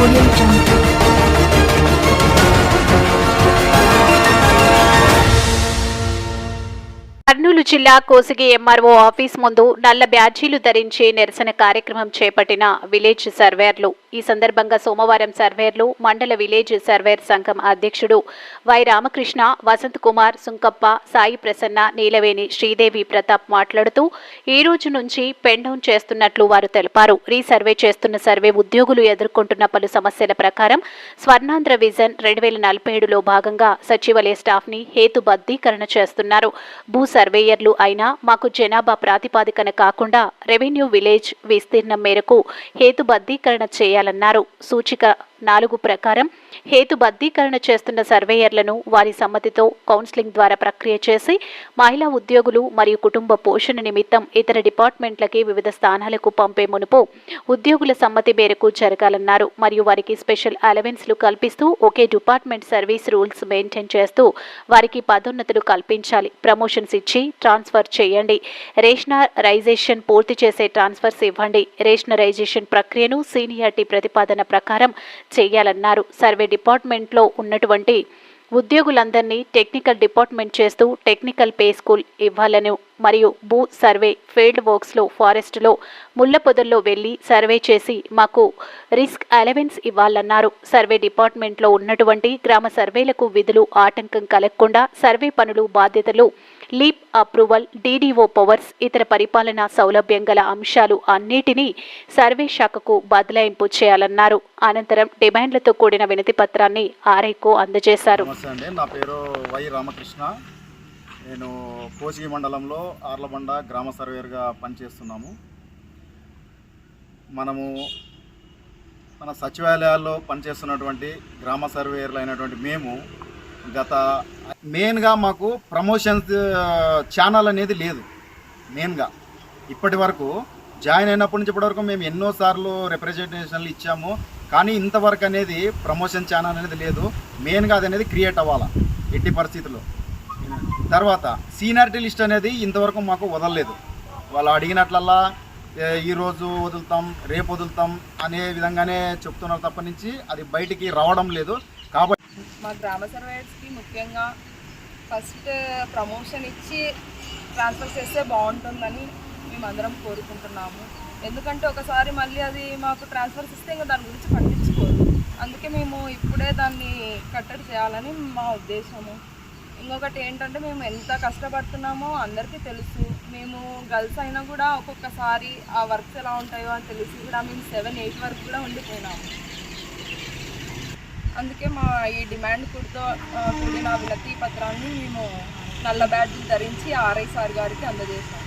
Audio Jungle. Kurnool జిల్లా Kosigi MRO office ముందు నల్ల బ్యాడ్జీలు ధరించి నిరసన కార్యక్రమం చేపట్టిన విలేజ్ సర్వేర్లు ఈ సందర్భంగా సోమవారం సర్వేర్లు మండల విలేజ్ సర్వేర్ సంఘం అధ్యక్షుడు వై రామకృష్ణ వసంత్ కుమార్ సుంకప్ప సాయి ప్రసన్న నీలవేణి శ్రీదేవి ప్రతాప్ మాట్లాడుతూ ఈ రోజు నుంచి పెండౌన్ చేస్తున్నట్లు వారు తెలిపారు. రీసర్వే చేస్తున్న సర్వే ఉద్యోగులు ఎదుర్కొంటున్న పలు సమస్యల ప్రకారం స్వర్ణాంధ్ర విజన్ రెండు వేల నలభై ఏడులో భాగంగా సచివాలయ స్టాఫ్ని హేతుబద్ధీకరణ చేస్తున్నారు. భూ సర్వేయర్లు అయినా మాకు జనాభా ప్రాతిపాదికన కాకుండా రెవెన్యూ విలేజ్ విస్తీర్ణం మేరకు హేతుబద్ధీకరణ చేయాలన్నారు. సూచిక నాలుగు ప్రకారం హేతుబద్ధీకరణ చేస్తున్న సర్వేయర్లను వారి సమ్మతితో కౌన్సిలింగ్ ద్వారా ప్రక్రియ చేసి మహిళా ఉద్యోగులు మరియు కుటుంబ పోషణ నిమిత్తం ఇతర డిపార్ట్మెంట్లకి వివిధ స్థానాలకు పంపే మునుపు ఉద్యోగుల సమ్మతి మేరకు జరగాలన్నారు. మరియు వారికి స్పెషల్ అలవెన్స్లు కల్పిస్తూ ఒకే డిపార్ట్మెంట్ సర్వీస్ రూల్స్ మెయింటైన్ చేస్తూ వారికి పదోన్నతులు కల్పించాలి. ప్రమోషన్స్ ఇచ్చి ట్రాన్స్ఫర్ చేయండి. రేషనరైజేషన్ పూర్తి చేసే ట్రాన్స్ఫర్స్ ఇవ్వండి. రేషనరైజేషన్ ప్రక్రియను సీనియారిటీ ప్రతిపాదన ప్రకారం చేయాలన్నారు. సర్వే డిపార్ట్మెంట్లో ఉన్నటువంటి ఉద్యోగులందరినీ టెక్నికల్ డిపార్ట్మెంట్ చేస్తూ టెక్నికల్ పే స్కూల్ ఇవ్వాలని మరియు భూ సర్వే ఫీల్డ్ వర్క్స్లో ఫారెస్ట్లో ముళ్ళ పొదల్లో వెళ్ళి సర్వే చేసి మాకు రిస్క్ అలవెన్స్ ఇవ్వాలన్నారు. సర్వే డిపార్ట్మెంట్లో ఉన్నటువంటి గ్రామ సర్వేలకు విధులు ఆటంకం కలగకుండా సర్వే పనులు బాధ్యతలు లీప్ అప్రూవల్ డీడీఓ పవర్స్ ఇతర పరిపాలనా సౌలభ్యం గల అంశాలు అన్నిటినీ సర్వే శాఖకు బదలాయింపు చేయాలన్నారు. అనంతరం డిమాండ్లతో కూడిన వినతి పత్రాన్ని ఆర్ఐకు అందజేశారు. నా పేరు వై రామకృష్ణ. నేను కోసిగి మండలంలో ఆర్లబండ గ్రామ సర్వేయర్గా పనిచేస్తున్నాము. మనము మన సచివాలయాల్లో పనిచేస్తున్నటువంటి గ్రామ సర్వేయర్లు అయినటువంటి మేము గత మెయిన్గా మాకు ప్రమోషన్స్ ఛానల్ అనేది లేదు. మెయిన్గా. ఇప్పటి వరకు జాయిన్ అయినప్పటి నుంచి ఇప్పటి వరకు మేము ఎన్నోసార్లు రిప్రజెంటేషన్లు ఇచ్చాము. కానీ ఇంతవరకు అనేది ప్రమోషన్ ఛానల్ అనేది లేదు. మెయిన్గా అది అనేది క్రియేట్ అవ్వాలా ఎట్టి పరిస్థితుల్లో. తర్వాత సీనియారిటీ లిస్ట్ అనేది ఇంతవరకు మాకు వదలలేదు. వాళ్ళు అడిగినట్లల్లా ఈరోజు ఈ రోజు వదులుతాం రేపు వదులుతాం అనే విధంగానే చెప్తున్నారు తప్ప నుంచి అది బయటికి రావడం లేదు. మా గ్రామ సర్వేయర్స్కి ముఖ్యంగా ఫస్ట్ ప్రమోషన్ ఇచ్చి ట్రాన్స్ఫర్ చేస్తే బాగుంటుందని మేమందరం కోరుకుంటున్నాము. ఎందుకంటే ఒకసారి మళ్ళీ అది మాకు ట్రాన్స్ఫర్స్ ఇస్తే ఇంకా దాని గురించి పట్టించుకోరు. అందుకే మేము ఇప్పుడే దాన్ని కట్టడి చేయాలని మా ఉద్దేశము. ఇంకొకటి ఏంటంటే మేము ఎంత కష్టపడుతున్నామో అందరికీ తెలుసు. మేము గర్ల్స్ అయినా కూడా ఒక్కొక్కసారి ఆ వర్క్స్ ఎలా ఉంటాయో అని తెలిసి కూడా మేము సెవెన్ ఎయిట్ వరకు కూడా ఉండిపోయినాము. అందుకే మా ఈ డిమాండ్ కూడితో కూడిన వినతి పత్రాన్ని మేము నల్ల బ్యాడ్జీలు ధరించి ఆర్ఐ సార్ గారికి అందజేశాం